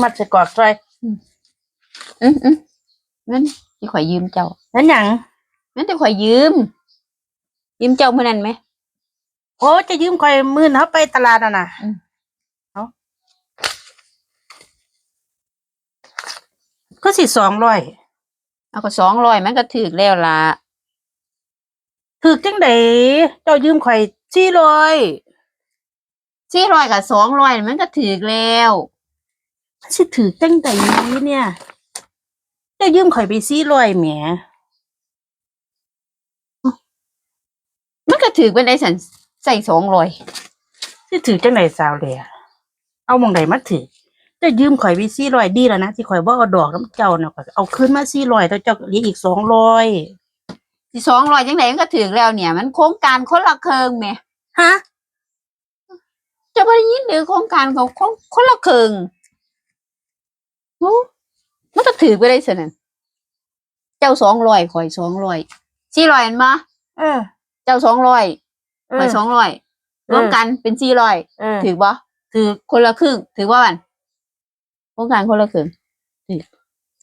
มัดใส่กอดซอยอืมอืมนั่นที่ข่อยยืมเจ้านั่นหยังนั่นที่ข่อยยืม ยืมเจ้าเมื่อนั้นไหมโอ้จะยืมคอยมื่นเขาไปตลาดน่ะนะอืมเอาก็สิสองร้อยเอาก็สองร้อยมันก็ถือแล้วล่ะถือจังไดเจ้ายืมคอยสี่ร้อย สี่ร้อยกับสองร้อยมันก็ถือแล้วสิถือจังไดเนี่ยเจ้ายืมคอยไปสี่ร้อยแหมมันก็ถือเป็นได้สันใส่สองร้อยสิถือจังไดสาวเลยเอาหมองใดมาถือเจะยืมข่อยไปสี่ร้อยดีแล้วนะที่ข่อยว่าเอาดอกน้ำเจ้าเนาะข้อยเอาคืนมาสี่ร้อยแต่เจ้าเหลืออีกสองร้อยที่สองร้อยจังไหนมันก็ถือแล้วเนี่ย มันโครงการคนละเคิงแหมฮะจะไปยิน หรือโครงการเขาคนคนละเคิงโอ้มันก็ถือไปได้สินะเจ้าสองร้อยข่อยสองร้อยสี่ร้อยอันมาเออ เจ้าสองร้อยเอข่ออยสองร้อยเออรวมกันเป็นสี่ร้อยเออถือบ่ถือคนละครึ่ง ถือว่ามันโครงการคนละครึ่งถือ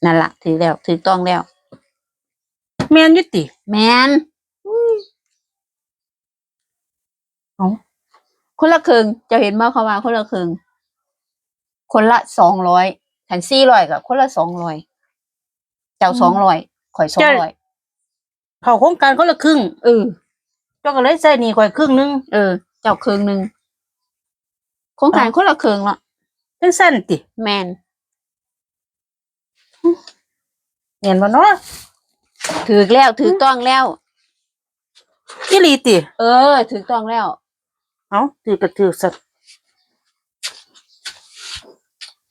นั่นละถือแล้วถือต้องแล้ว แมนอยุติ แมนเอ้า คนละครึ่งเจะเห็นบ่เขาว่าคนละครึ่งคนละสองร้อยถันสี่ร้อยกับคนละสองร้อยเจ้าสองร้อยข่อยสองร้อยเขาโครงการคนละครึ่งเออเจ้าก็เลยใส่หนี่ข่อยครึ่งหนึงเออ เจ้าครึ่งหนึ่งโครงการคนละครึ่งละจังสั้นติแมนเห็นบ่เนาะถือแล้วถือต้องแล้วอีหลีติ เออ ถือต้องแล้ว เอ้าถือก็ถือสัตว์